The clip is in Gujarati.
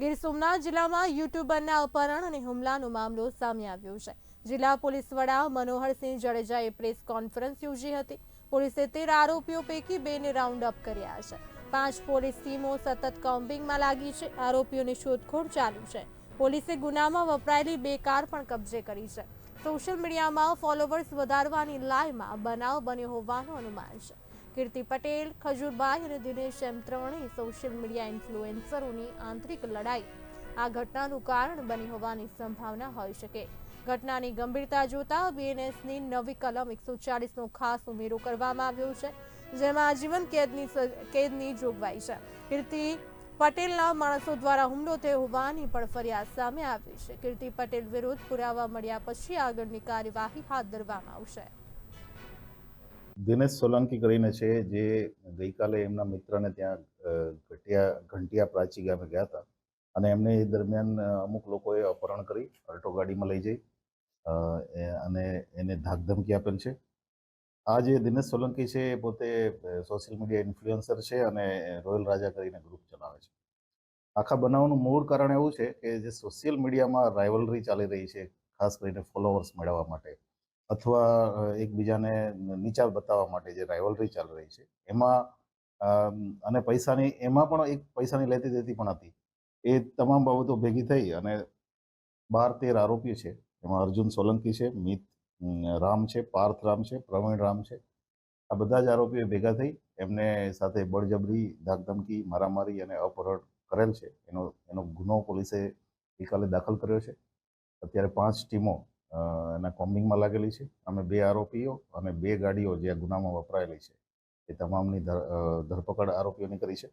ગીર સોમનાથ જિલ્લામાં યુટ્યુબરના અપહરણ અને હુમલાનો મામલો સામે આવ્યો છે. જિલ્લા પોલીસ વડા મનોહરસિંહ જડેજાએ પ્રેસ કોન્ફરન્સ યોજી હતી. પોલીસે તેર આરોપીઓ પૈકી બેને રાઉન્ડ અપ કર્યા છે. પાંચ પોલીસ ટીમો સતત કોમ્બિંગમાં લાગી છે. આરોપીઓની શોધખોળ ચાલુ છે. પોલીસે ગુનામાં વપરાયેલી બે કાર પણ કબજે કરી છે. સોશિયલ મીડિયામાં ફોલોવર્સ વધારવાની લાઈમાં બનાવ બન્યો હોવાનું અનુમાન છે. કીર્તિ પટેલ, ખજૂરબાઈ અને દિનેશ એમ ત્રણેય સોશિયલ મીડિયા ઇન્ફ્લુએન્સરોની આંતરિક લડાઈ. આ ઘટનાનું કારણ બની હોવાની સંભાવના હોઈ શકે. ઘટનાની ગંભીરતા જોતા બીએનએસની નવી કલમ એકસો ચાલીસનો ખાસ ઉમેરો કરવામાં આવ્યો છે, જેમાં આજીવન કેદની કેદની જોગવાઈ છે. કીર્તિ પટેલના માણસો દ્વારા હુમલો થયો હોવાની પણ ફરિયાદ સામે આવી છે. કીર્તિ પટેલ વિરુદ્ધ પુરાવા મળ્યા પછી આગળની કાર્યવાહી હાથ ધરવામાં આવશે. દિનેશ સોલંકી કરીને છે, જે ગઈકાલે એમના મિત્રને ત્યાં ઘટિયા, ઘંટિયા પ્રાચી ગામે ગયા હતા. અને એમને એ દરમિયાન અમુક લોકોએ અપહરણ કરી, અલ્ટો ગાડીમાં લઈ જઈ અને એને ધાકધમકી આપેલ છે. આ જે દિનેશ સોલંકી છે, એ પોતે સોશિયલ મીડિયા ઇન્ફ્લુએન્સર છે અને રોયલ રાજા કરીને ગ્રુપ ચલાવે છે. આખા બનાવનું મૂળ કારણ એવું છે કે જે સોશિયલ મીડિયામાં રાઇવલરી ચાલી રહી છે, ખાસ કરીને ફોલોવર્સ મેળવવા માટે. અથવા એકબીજાને નીચા બતાવવા માટે જે રાઇવલરી ચાલી રહી છે, એમાં અને પૈસાની, એમાં પણ એક પૈસાની લેતી દેતી પણ હતી. એ તમામ બાબતો ભેગી થઈ અને બાર તેર આરોપી છે. એમાં અર્જુન સોલંકી છે, મિત રામ છે, પાર્થ રામ છે, પ્રવીણ રામ છે. આ બધા જ આરોપીઓ ભેગા થઈ એમને સાથે બળજબરી, ધાકધમકી, મારામારી અને અપહરણ કરેલ છે. એનો એનો ગુનો પોલીસે ગઈકાલે દાખલ કર્યો છે. અત્યારે પાંચ ટીમો એના કોમ્બિંગમાં લાગેલી છે. અમે બે આરોપીઓ અને બે ગાડીઓ જે ગુનામાં વપરાયેલી છે, એ તમામની ધર- ધરપકડ આરોપીઓની કરી છે.